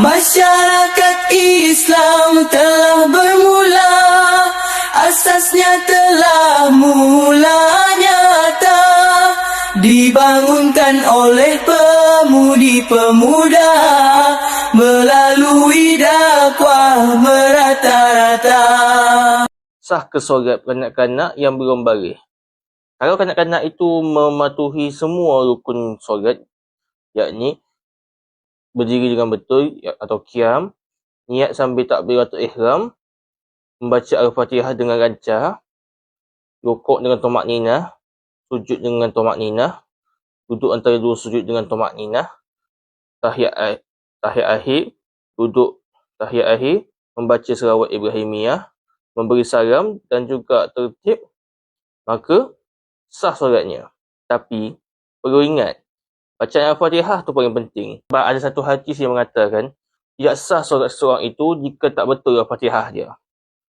Masyarakat Islam telah bermula Asasnya telah mula nyata Dibangunkan oleh pemudi-pemuda Melalui dakwah merata-rata sah ke solat kanak-kanak yang belum balik. Kalau kanak-kanak itu mematuhi semua rukun solat, yakni berdiri dengan betul ya- atau kiam, niat sambil takbiratul ihram, membaca al-fatihah dengan lancar, rukuk dengan tomak ninah, sujud dengan tomak ninah, duduk antara dua sujud dengan tomak ninah, tahiyat, tahiyat akhir, duduk tahiyat akhir, membaca selawat Ibrahimiyah, memberi salam dan juga tertib, maka sah solatnya. Tapi, perlu ingat, bacaan Al-Fatihah tu paling penting. Sebab ada satu hadis yang mengatakan, tidak sah solat seseorang itu jika tak betul Al-Fatihah dia.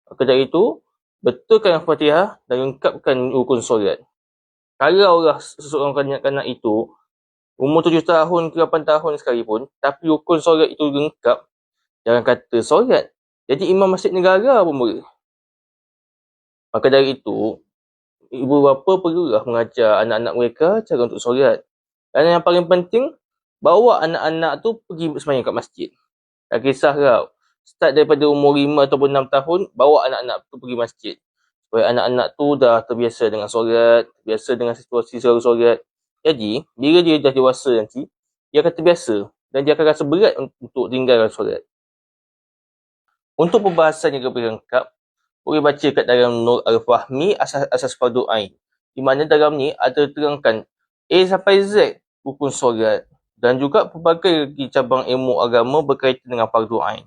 Maka dari itu, betulkan Al-Fatihah dan lengkapkan rukun solat. Kalaulah seseorang kanak-kanak itu umur tujuh tahun ke lapan tahun sekalipun, tapi rukun solat itu lengkap, jangan kata solat. Jadi imam masjid negara pun boleh. Maka dari itu, ibu bapa perlulah mengajar anak-anak mereka cara untuk solat. Dan yang paling penting, bawa anak-anak tu pergi sembahyang kat masjid. Tak kisahlah, start daripada umur 5 ataupun 6 tahun, bawa anak-anak tu pergi masjid. Supaya anak-anak tu dah terbiasa dengan solat, terbiasa dengan situasi selalu solat. Jadi, bila dia dah dewasa nanti, dia akan terbiasa dan dia akan rasa berat untuk tinggalkan solat. Untuk pembahasan yang lebih lengkap, boleh baca kat dalam Nur Al-Fahmi Asas-Asas Fardu Ain. Di mana dalam ni ada terangkan A sampai Z rukun solat dan juga pelbagai lagi cabang ilmu agama berkaitan dengan fardu ain.